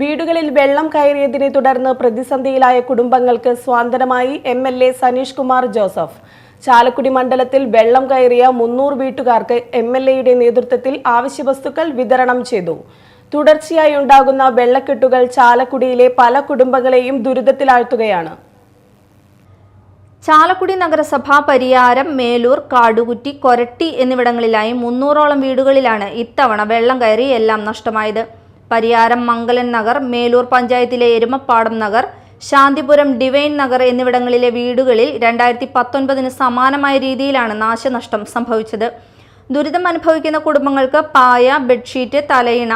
വീടുകളിൽ വെള്ളം കയറിയതിനെ തുടർന്ന് പ്രതിസന്ധിയിലായ കുടുംബങ്ങൾക്ക് സ്വാന്തനമായി M L A Saneesh Kumar Joseph. Chalakudy മണ്ഡലത്തിൽ വെള്ളം കയറിയ മുന്നൂറ് വീട്ടുകാർക്ക് എം എൽ എയുടെ നേതൃത്വത്തിൽ ആവശ്യവസ്തുക്കൾ വിതരണം ചെയ്തു. തുടർച്ചയായി ഉണ്ടാകുന്ന വെള്ളക്കെട്ടുകൾ ചാലക്കുടിയിലെ പല കുടുംബങ്ങളെയും ദുരിതത്തിലാഴ്ത്തുകയാണ്. ചാലക്കുടി നഗരസഭ പരിയാരം മേലൂർ കാടുകുറ്റി കൊരട്ടി എന്നിവിടങ്ങളിലായി മുന്നൂറോളം വീടുകളിലാണ് ഇത്തവണ വെള്ളം കയറി എല്ലാം നഷ്ടമായത്. പരിയാരം മംഗലൻ നഗർ മേലൂർ പഞ്ചായത്തിലെ എരുമപ്പാടം നഗർ ശാന്തിപുരം ഡിവൈൻ നഗർ എന്നിവിടങ്ങളിലെ വീടുകളിൽ രണ്ടായിരത്തി പത്തൊൻപതിന് സമാനമായ രീതിയിലാണ് നാശനഷ്ടം സംഭവിച്ചത്. ദുരിതം അനുഭവിക്കുന്ന കുടുംബങ്ങൾക്ക് പായ ബെഡ്ഷീറ്റ് തലയിണ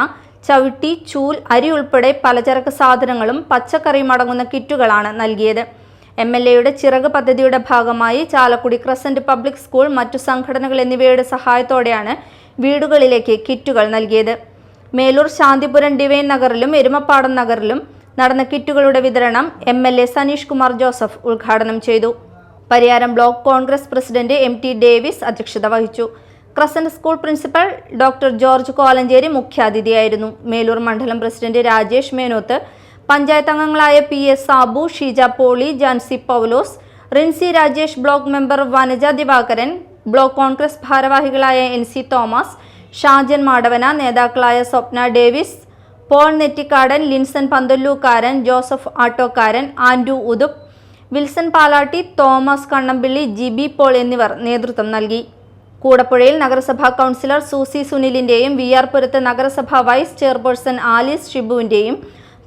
ചവിട്ടി ചൂൽ അരി ഉൾപ്പെടെ പലചരക്ക് സാധനങ്ങളും പച്ചക്കറിയും അടങ്ങുന്ന കിറ്റുകളാണ് നൽകിയത്. എം എൽ എയുടെ ചിറക് പദ്ധതിയുടെ ഭാഗമായി ചാലക്കുടി ക്രസന്റ് പബ്ലിക് സ്കൂൾ മറ്റു സംഘടനകൾ എന്നിവയുടെ സഹായത്തോടെയാണ് വീടുകളിലേക്ക് കിറ്റുകൾ നൽകിയത്. മേലൂർ ശാന്തിപുരം ഡിവൈൻ നഗറിലും എരുമപ്പാടം നഗറിലും നടന്ന കിറ്റുകളുടെ വിതരണം M L A Saneesh Kumar Joseph ഉദ്ഘാടനം ചെയ്തു. Pariyaram block Congress president M T Davis അധ്യക്ഷത വഹിച്ചു. Crescent school principal doctor George Kolenchery മുഖ്യാതിഥിയായിരുന്നു. Melur മണ്ഡലം പ്രസിഡന്റ് രാജേഷ് മേനോത്ത് പഞ്ചായത്ത് അംഗങ്ങളായ P S Sabu Sheeja Poly Jancy Paulose Rincy Rajesh block member Vanaja Divakaran block Congress ഭാരവാഹികളായ N C Thomas Shajan Madavana നേതാക്കളായ Swapna Davis Paul Nettikadan Linson Panthallookkaran Joseph Attokkaran Andu Udup Wilson Palatty Thomas Kannampilly Jibi Paul എന്നിവർ നേതൃത്വം നൽകി. കൂടപ്പുഴയിൽ നഗരസഭാ councillor Susie സുനിലിന്റെയും V R പുരത്ത് നഗരസഭാ വൈസ് ചെയർപേഴ്സൺ ആലീസ് ഷിബുവിന്റെയും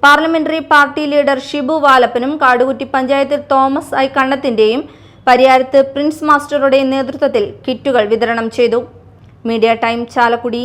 പാർലമെന്ററി പാർട്ടി ലീഡർ ഷിബു വാലപ്പനും കാടുകുറ്റി പഞ്ചായത്തിൽ തോമസ് ഐ കണ്ണത്തിന്റെയും പരിയാരത്ത് പ്രിൻസ് മാസ്റ്ററുടെയും നേതൃത്വത്തിൽ കിറ്റുകൾ വിതരണം ചെയ്തു. Media time Chalakudy